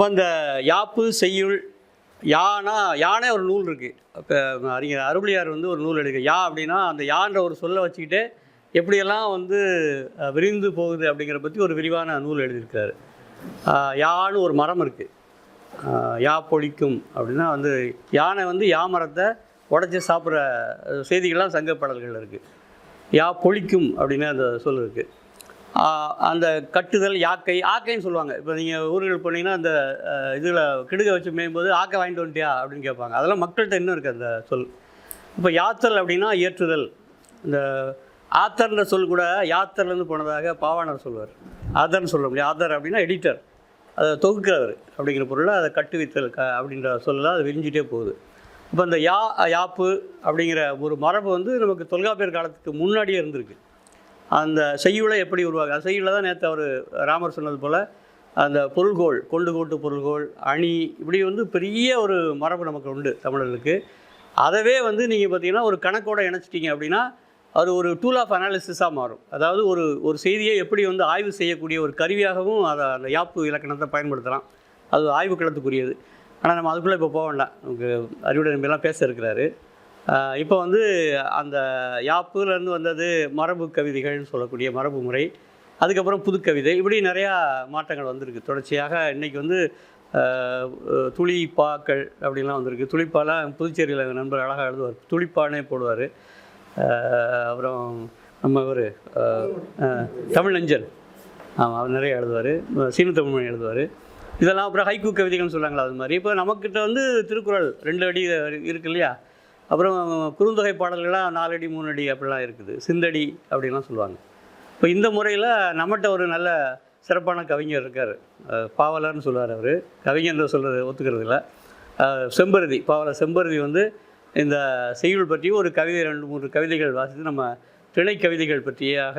அப்போ அந்த யாப்பு செய்யுள் யானா யானே ஒரு நூல் இருக்குது இப்போ அறிஞர் அருளியார் வந்து ஒரு நூல் எடுக்க யா அப்படின்னா அந்த யான்ற ஒரு சொல்லை வச்சுக்கிட்டு எப்படியெல்லாம் வந்து விரிந்து போகுது அப்படிங்கிற பற்றி ஒரு விரிவான நூல் எழுதியிருக்காரு யான்னு ஒரு மரம் இருக்குது யா பொழிக்கும் அப்படின்னா வந்து யானை வந்து யா மரத்தை உடச்சி சாப்பிட்ற செய்திகள்லாம் சங்க பாடல்கள் இருக்குது யா பொழிக்கும் அப்படின்னு அந்த சொல் இருக்குது அந்த கட்டுதல் யாக்கை ஆக்கைன்னு சொல்லுவாங்க. இப்போ நீங்கள் ஊர்கள் போனீங்கன்னா அந்த இதில் கிடுக வச்சு மேயும்போது ஆக்கை வாங்கிட்டு வந்துட்டியா அப்படின்னு கேட்பாங்க. அதெல்லாம் மக்கள்கிட்ட இன்னும் இருக்குது அந்த சொல். இப்போ யாத்தல் அப்படின்னா ஏற்றுதல். இந்த ஆத்தர்ன்ற சொல் கூட யாத்தர்லேருந்து போனதாக பாவாணர் சொல்வார். ஆதர்னு சொல்ல முடியும். ஆதர் அப்படின்னா எடிட்டர். அதை தொகுக்கிறவர் அப்படிங்கிற பொருளை அதை கட்டுவித்தல் க அப்படின்ற சொல்லலாம் அது விரிஞ்சிட்டே போகுது. இப்போ இந்த யா யாப்பு அப்படிங்கிற ஒரு மரபு வந்து நமக்கு தொல்காப்பியர் காலத்துக்கு முன்னாடியே இருந்திருக்கு. அந்த செய்யுளை எப்படி உருவாகும் அந்த செய்யுளை தான் நேற்று அவர் ராமர் சொன்னது போல் அந்த பொருள்கோள் கொண்டு கோட்டு பொருள்கோள் அணி இப்படி வந்து பெரிய ஒரு மரபு நமக்கு உண்டு தமிழர்களுக்கு. அதவே வந்து நீங்கள் பார்த்தீங்கன்னா ஒரு கணக்கோட இணைச்சிட்டிங்க அப்படின்னா அது ஒரு டூல் ஆஃப் அனாலிசிஸாக மாறும். அதாவது ஒரு ஒரு செய்தியை எப்படி வந்து ஆய்வு செய்யக்கூடிய ஒரு கருவியாகவும் அதை அந்த யாப்பு இலக்கணத்தை பயன்படுத்தலாம். அது ஆய்வு களத்துக்குரியது. ஆனால் நம்ம அதுக்குள்ளே இப்போ போக வேண்டாம். நமக்கு அறிவுடைய நம்பியெல்லாம் பேச இருக்கிறாரு. இப்போ வந்து அந்த யாப்புலேருந்து வந்தது மரபு கவிதைகள்னு சொல்லக்கூடிய மரபு முறை அதுக்கப்புறம் புதுக்கவிதை இப்படி நிறையா மாற்றங்கள் வந்திருக்கு. தொடர்ச்சியாக இன்றைக்கி வந்து துளிப்பாக்கள் அப்படிலாம் வந்திருக்கு. துளிப்பாலாம் புதுச்சேரியில் நண்பர் அழகாக எழுதுவார். துளிப்பானே போடுவார். அப்புறம் நம்ம ஒரு தமிழ் நஞ்சன் ஆமாம் அவர் நிறைய எழுதுவார். சீன தமிழ் எழுதுவார். இதெல்லாம் அப்புறம் ஹைக்கூ கவிதைகள்னு சொல்கிறாங்களா அது மாதிரி. இப்போ நம்மக்கிட்ட வந்து திருக்குறள் ரெண்டு அடி இருக்கு இல்லையா? அப்புறம் குறுந்தொகை பாடல்கள்லாம் நாலடி மூணடி மூணு அடி அப்படிலாம் இருக்குது. சிந்தடி அப்படின்லாம் சொல்லுவாங்க. இப்போ இந்த முறையில் நம்மகிட்ட ஒரு நல்ல சிறப்பான கவிஞர் இருக்கார். பாவலர்னு சொல்லுவார் அவர். கவிஞர் சொல்கிறது ஒத்துக்கிறது இல்லை செம்பருதி பாவலர் செம்பருதி வந்து இந்த செய்யுள் பற்றி ஒரு கவிதை ரெண்டு மூன்று கவிதைகள் வாசித்து நம்ம திணை கவிதைகள் பற்றியாக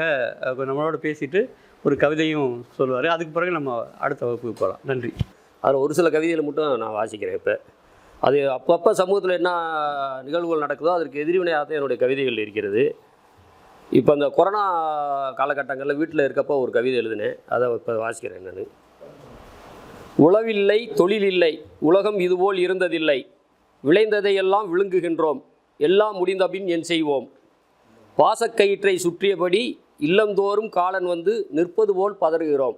நம்மளோட பேசிட்டு ஒரு கவிதையும் சொல்லுவார். அதுக்கு பிறகு நம்ம அடுத்த வகுப்புக்கு போகலாம். நன்றி. அதில் ஒரு சில கவிதைகளை மட்டும் நான் வாசிக்கிறேன் இப்போ. அது அப்பப்போ சமூகத்தில் என்ன நிகழ்வுகள் நடக்குதோ அதற்கு எதிர்வினையாக தான் என்னுடைய கவிதைகள் இருக்கிறது. இப்போ அந்த கொரோனா காலகட்டங்களில் வீட்டில் இருக்கப்போ ஒரு கவிதை எழுதினேன். அதை இப்போ வாசிக்கிறேன் நான். உளவில்லை தொழிலில்லை உலகம் இதுபோல் இருந்ததில்லை. விளைந்ததையெல்லாம் விழுங்குகின்றோம். எல்லாம் முடிந்தபின் என் செய்வோம். பாசக்கயிற்றை சுற்றியபடி இல்லந்தோறும் காலன் வந்து நிற்பது போல் பதறுகிறோம்.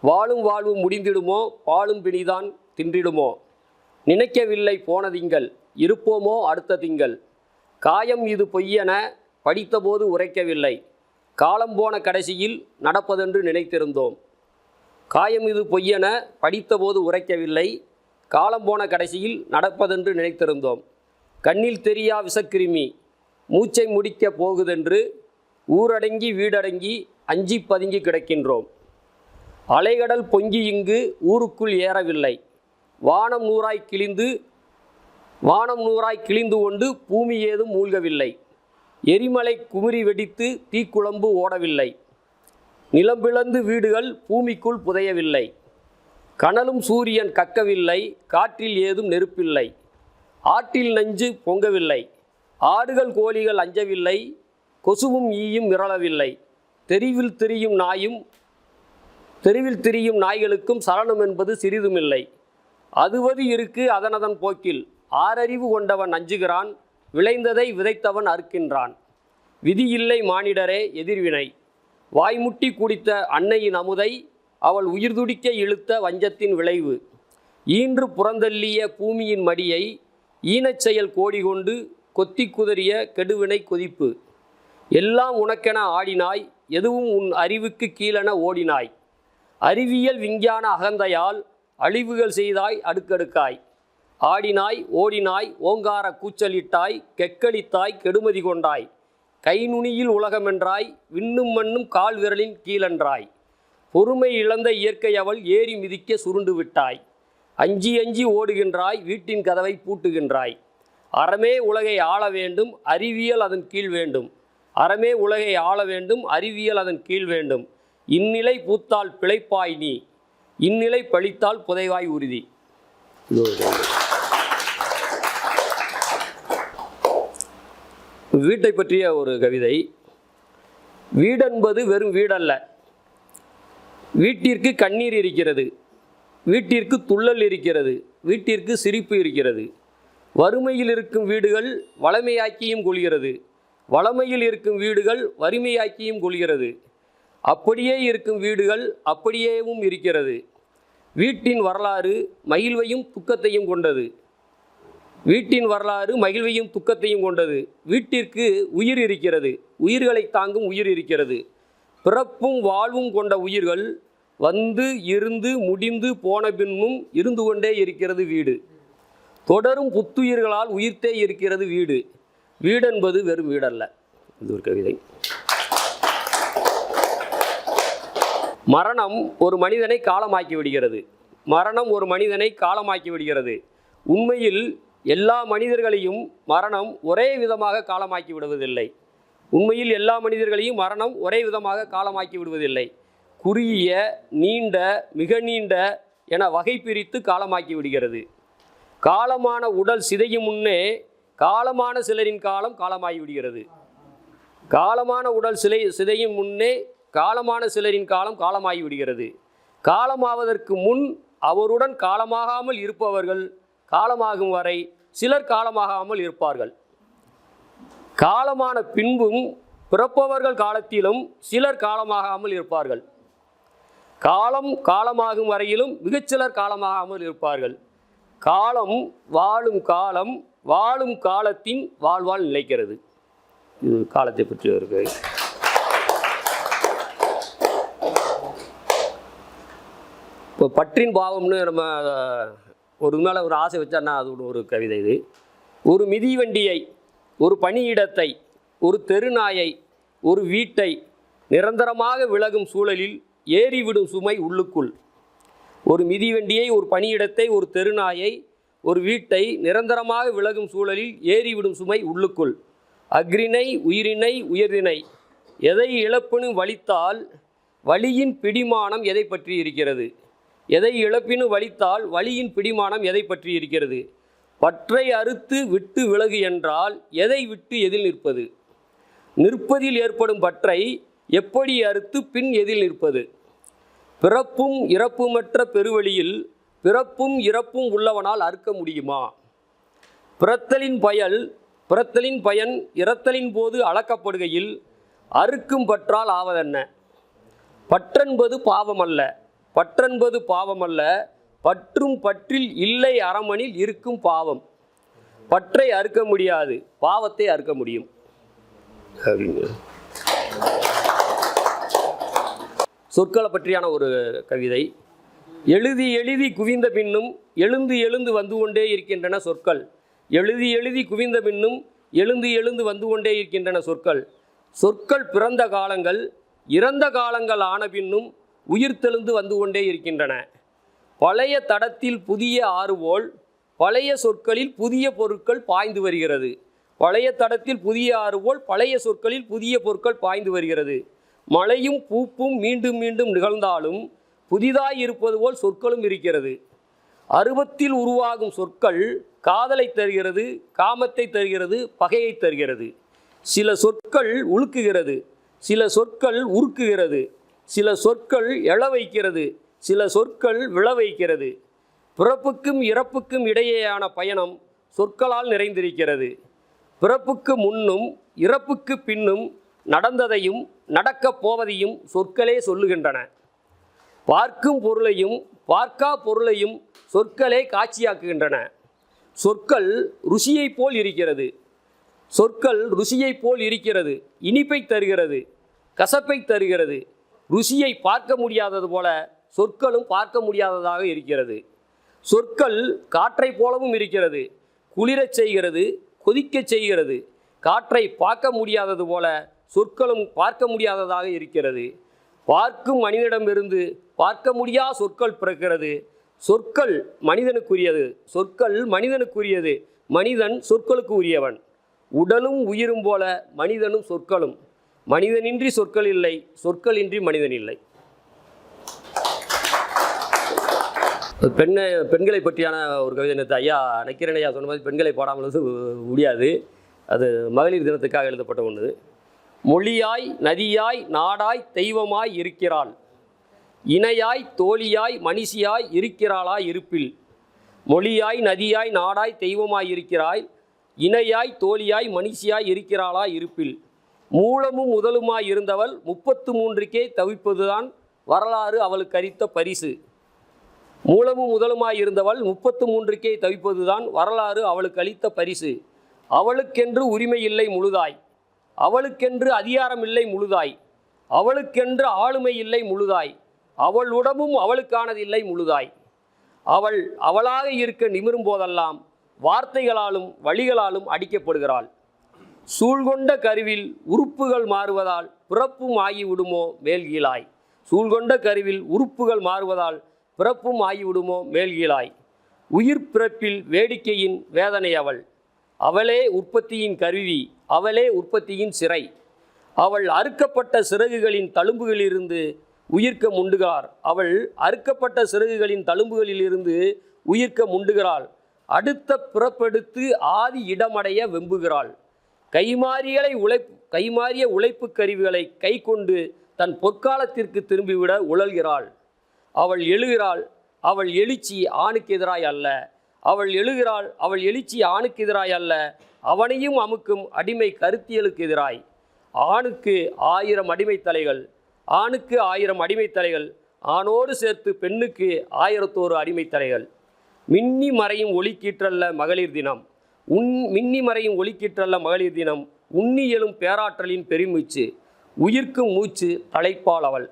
வாழும் வாழ்வு முடிந்திடுமோ பாலும் பிணிதான் தின்றிடுமோ. நினைக்கவில்லை போன திங்கள் இருப்போமோ அடுத்த திங்கள். காயம் இது பொய்யென படித்தபோது உரைக்கவில்லை. காலம் போன கடைசியில் நடப்பதென்று நினைத்திருந்தோம். காயம் இது பொய்யென படித்தபோது உரைக்கவில்லை. காலம் போன கடைசியில் நடப்பதென்று நினைத்திருந்தோம். கண்ணில் தெரியா விஷக்கிருமி மூச்சை முடிக்க போகுதென்று ஊரடங்கி வீடடங்கி அஞ்சி பதுங்கி கிடக்கின்றோம். அலைகடல் பொங்கி இங்கு ஊருக்குள் ஏறவில்லை. வானம் நூறாய் கிழிந்து வானம் நூறாய் கிழிந்து கொண்டு பூமி ஏதும் மூழ்கவில்லை. எரிமலை குமிரி வெடித்து தீக்குழம்பு ஓடவில்லை. நிலம்பிளந்து வீடுகள் பூமிக்குள் புதையவில்லை. கனலும் சூரியன் கக்கவில்லை. காற்றில் ஏதும் நெருப்பில்லை. ஆற்றில் நஞ்சு பொங்கவில்லை. ஆடுகள் கோழிகள் அஞ்சவில்லை. கொசுவும் ஈயும் மிரளவில்லை. தெருவில் திரியும் நாயும் தெருவில் திரியும் நாய்களுக்கும் சலனம் என்பது சிறிதுமில்லை. அதுவது இருக்கு அதனதன் போக்கில். ஆறறிவு கொண்டவன் அஞ்சுகிறான் விளைந்ததை விதைத்தவன் அறுக்கின்றான். விதியில்லை மானிடரே எதிர்வினை. வாய்முட்டி குடித்த அன்னையின் அமுதை அவள் உயிர்துடிக்க இழுத்த வஞ்சத்தின் விளைவு. ஈன்று புறந்தள்ளிய பூமியின் மடியை ஈனச் செயல் கோடி கொண்டு கொத்தி குதறிய கெடுவினை கொதிப்பு. எல்லாம் உனக்கென ஆடினாய் எதுவும் உன் அறிவுக்கு கீழென ஓடினாய். அறிவியல் விஞ்ஞான அகந்தையால் அழிவுகள் செய்தாய் அடுக்கடுக்காய். ஆடினாய் ஓடினாய் ஓங்கார கூச்சலிட்டாய் கெக்களித்தாய் கெடுமதி கொண்டாய். கை நுனியில் உலகமென்றாய் விண்ணும் மண்ணும் கால் விரலின் கீழென்றாய். பொறுமை இழந்த இயற்கை அவள் ஏறி மிதிக்க சுருண்டு விட்டாய். அஞ்சி அஞ்சி ஓடுகின்றாய் வீட்டின் கதவை பூட்டுகின்றாய். அறமே உலகை ஆள வேண்டும் அறிவியல் அதன் கீழ் வேண்டும். அறமே உலகை ஆள வேண்டும் அறிவியல் அதன் கீழ் வேண்டும். இந்நிலை பூத்தால் பிழைப்பாய் நீ. இந்நிலை பழித்தால் புதைவாய் உறுதி. வீட்டை பற்றிய ஒரு கவிதை. வீடென்பது வெறும் வீடல்ல. வீட்டிற்கு கண்ணீர் இருக்கிறது. வீட்டிற்கு துள்ளல் இருக்கிறது. வீட்டிற்கு சிரிப்பு இருக்கிறது. வறுமையில் இருக்கும் வீடுகள் வளமையாக்கியும் கொள்கிறது. வளமையில் இருக்கும் வீடுகள் வறுமையாக்கியும் கொள்கிறது. அப்படியே இருக்கும் வீடுகள் அப்படியேவும் இருக்கிறது. வீட்டின் வரலாறு மகிழ்வையும் துக்கத்தையும் கொண்டது. வீட்டின் வரலாறு மகிழ்வையும் துக்கத்தையும் கொண்டது. வீட்டிற்கு உயிர் இருக்கிறது. உயிர்களை தாங்கும் உயிர் இருக்கிறது. பிறப்பும் வாழ்வும் கொண்ட உயிர்கள் வந்து இருந்து முடிந்து போன பின்னும் இருந்து கொண்டே இருக்கிறது வீடு. தொடரும் புத்துயிர்களால் உயிர்த்தே இருக்கிறது வீடு. வீடென்பது வெறும் வீடல்ல. இது ஒரு கவிதை. மரணம் ஒரு மனிதனை காலமாக்கி விடுகிறது. மரணம் ஒரு மனிதனை காலமாக்கி விடுகிறது. உண்மையில் எல்லா மனிதர்களையும் மரணம் ஒரே விதமாக காலமாக்கி விடுவதில்லை. உண்மையில் எல்லா மனிதர்களையும் மரணம் ஒரே விதமாக காலமாக்கி விடுவதில்லை. குறுகிய நீண்ட மிக நீண்ட என வகை பிரித்து காலமாக்கி விடுகிறது. காலமான உடல் சிதையும் முன்னே காலமான சிலரின் காலம் காலமாகி விடுகிறது. காலமான உடல் சிலை சிதையும் முன்னே காலமான சிலரின் காலம் காலமாகி விடுகிறது. காலமாவதற்கு முன் அவருடன் காலமாகாமல் இருப்பவர்கள் காலமாகும் வரை சிலர் காலமாகாமல் இருப்பார்கள். காலமான பின்பும் பிறப்பவர்கள் காலத்திலும் சிலர் காலமாகாமல் இருப்பார்கள். காலம் காலமாகும் வரையிலும் மிகச்சிலர் காலமாகாமல் இருப்பார்கள். காலம் வாழும் காலம் வாழும் காலத்தின் வாழ்வால் நிலைக்கிறது. இது காலத்தை பற்றி இருக்கு இப்போ பற்றின் பாவம்னு நம்ம ஒரு மேலே ஒரு ஆசை வச்சா அது ஒரு- ஒரு கவிதை இது. ஒரு மிதிவண்டியை ஒரு பணியிடத்தை ஒரு தெருநாயை ஒரு வீட்டை நிரந்தரமாக விலகும் சூழலில் ஏறிவிடும் சுமை உள்ளுக்குள். ஒரு மிதிவண்டியை ஒரு பணியிடத்தை ஒரு தெருநாயை ஒரு வீட்டை நிரந்தரமாக விலகும் சூழலில் ஏறிவிடும் சுமை உள்ளுக்குள். அக்ரிணை உயிரினை உயர்தினை எதை இழப்புன்னு வலித்தால் வலியின் பிடிமானம் எதை பற்றி இருக்கிறது? எதை இழப்பினு வலித்தால் வலியின் பிடிமானம் எதை பற்றி இருக்கிறது? பற்றை அறுத்து விட்டு விலகு என்றால் எதை விட்டு எதில் நிற்பது? நிற்பதில் ஏற்படும் பற்றை எப்படி அறுத்து பின் எதில் நிற்பது? பிறப்பும் இறப்புமற்ற பெருவழியில் பிறப்பும் இறப்பும் உள்ளவனால் அறுக்க முடியுமா? பிறத்தலின் பயல் பிறத்தலின் பயன் இறத்தலின் போது அளக்கப்படுகையில் அறுக்கும் பற்றால் ஆவதென்ன? பற்றென்பது பாவமல்ல. பற்றென்பது பாவம் அல்ல பற்றும் பற்றில் இல்லை அரமணில் இருக்கும் பாவம். பற்றை அறுக்க முடியாது பாவத்தை அறுக்க முடியும். சொற்களை பற்றியான ஒரு கவிதை. எழுதி எழுதி குவிந்த பின்னும் எழுந்து எழுந்து வந்து கொண்டே இருக்கின்றன சொற்கள். எழுதி எழுதி குவிந்த பின்னும் எழுந்து எழுந்து வந்து கொண்டே இருக்கின்றன சொற்கள். சொற்கள் பிறந்த காலங்கள் இறந்த காலங்கள் ஆன பின்னும் உயிர்த்தெழுந்து வந்து கொண்டே இருக்கின்றன. பழைய தடத்தில் புதிய ஆறு போல் பழைய சொற்களில் புதிய பொருட்கள் பாய்ந்து வருகிறது. பழைய தடத்தில் புதிய ஆறு போல் பழைய சொற்களில் புதிய பொருட்கள் பாய்ந்து வருகிறது. மழையும் பூப்பும் மீண்டும் மீண்டும் நிகழ்ந்தாலும் புதிதாய் இருப்பது போல் சொற்களும் இருக்கிறது. அருவத்தில் உருவாகும் சொற்கள் காதலை தருகிறது காமத்தை தருகிறது பகையை தருகிறது. சில சொற்கள் உழுக்குகிறது சில சொற்கள் உருக்குகிறது. சில சொற்கள் எழ வைக்கிறது சில சொற்கள் விழ வைக்கிறது. பிறப்புக்கும் இறப்புக்கும் இடையேயான பயணம் சொற்களால் நிறைந்திருக்கிறது. பிறப்புக்கு முன்னும் இறப்புக்கு பின்னும் நடந்ததையும் நடக்கப் போவதையும் சொற்களே சொல்லுகின்றன. பார்க்கும் பொருளையும் பார்க்கா பொருளையும் சொற்களே காட்சியாக்குகின்றன. சொற்கள் ருசியைப் போல் இருக்கிறது. சொற்கள் ருசியைப் போல் இருக்கிறது. இனிப்பை தருகிறது கசப்பை தருகிறது. ருசியை பார்க்க முடியாதது போல சொற்களும் பார்க்க முடியாததாக இருக்கிறது. சொற்கள் காற்றைப் போலவும் இருக்கிறது. குளிரச் செய்கிறது கொதிக்கச் செய்கிறது. காற்றை பார்க்க முடியாதது போல சொற்களும் பார்க்க முடியாததாக இருக்கிறது. பார்க்கும் மனிதனிடமிருந்து பார்க்க முடியா சொற்கள் பிறக்கிறது. சொற்கள் மனிதனுக்குரியது. சொற்கள் மனிதனுக்குரியது. மனிதன் சொற்களுக்கு உரியவன். உடலும் உயிரும் போல மனிதனும் சொற்களும். மனிதனின்றி சொற்கள் இல்லை சொற்களின்றி மனிதன் இல்லை. பெண்ணை பெண்களை பற்றியான ஒரு கவிதை நேற்று ஐயா நக்கீரன் ஐயா சொன்ன மாதிரி பெண்களை பாடாமல் முடியாது. அது மகளிர் தினத்துக்காக எழுதப்பட்ட ஒன்று மொழியாய் நதியாய் நாடாய் தெய்வமாய் இருக்கிறாள். இணையாய் தோழியாய் மனுஷியாய் இருக்கிறாளாய் இருப்பில். மொழியாய் நதியாய் நாடாய் தெய்வமாய் இருக்கிறாய். இணையாய் தோழியாய் மனுஷியாய் இருக்கிறாளாய் இருப்பில். மூலமும் முதலுமாய் இருந்தவள் முப்பத்து மூன்றுக்கே தவிப்பதுதான் வரலாறு அவளுக்கு அளித்த பரிசு. மூலமும் முதலுமாய் இருந்தவள் முப்பத்து மூன்றுக்கே தவிப்பதுதான் வரலாறு அவளுக்கு அளித்த பரிசு. அவளுக்கென்று உரிமை இல்லை முழுதாய். அவளுக்கென்று அதிகாரம் இல்லை முழுதாய். அவளுக்கென்று ஆளுமை இல்லை முழுதாய். அவள் உடம்பும் அவளுக்கானதில்லை முழுதாய். அவள் அவளாக இருக்க நிமிரும் போதெல்லாம் வார்த்தைகளாலும் வழிகளாலும் அடிக்கப்படுகிறாள். சூழ்கொண்ட கருவில் உறுப்புகள் மாறுவதால் பிறப்பும் ஆகிவிடுமோ மேல்கீழாய். சூழ்கொண்ட கருவில் உறுப்புகள் மாறுவதால் பிறப்பும் ஆகிவிடுமோ மேல்கீழாய். உயிர் பிறப்பில் வேடிக்கையின் வேதனை அவள். அவளே உற்பத்தியின் கருவி அவளே உற்பத்தியின் சிறை. அவள் அறுக்கப்பட்ட சிறகுகளின் தழும்புகளிலிருந்து உயிர்க்க முண்டுகிறார். அவள் அறுக்கப்பட்ட சிறகுகளின் தழும்புகளிலிருந்து உயிர்க்க முண்டுகிறாள். அடுத்த பிறப்பெடுத்து ஆதி இடமடைய வெம்புகிறாள். கைமாறிகளை உழைப் கைமாறிய உழைப்பு கருவிகளை கை கொண்டு தன் பொற்காலத்திற்கு திரும்பிவிட உழல்கிறாள். அவள் எழுகிறாள் அவள் எழுச்சி ஆணுக்கு எதிராய் அல்ல. அவள் எழுகிறாள் அவள் எழுச்சி ஆணுக்கு எதிராய் அல்ல. அவனையும் அமுக்கும் அடிமை கருத்தியலுக்கு எதிராய். ஆணுக்கு ஆயிரம் அடிமை தலைகள் ஆணுக்கு ஆயிரம் அடிமை தலைகள் ஆணோடு சேர்த்து பெண்ணுக்கு ஆயிரத்தோரு அடிமை தலைகள். மின்னி மறையும் ஒளிக்கீற்றல்ல மகளிர் தினம். உன் மின்னி மறையும் ஒலிக்கிற்றல்ல மகளிர் தினம். உண்ணி எழும் பேராற்றலின் பெருமூச்சு. உயிர்க்கும் மூச்சு தலைப்பால் அவள்.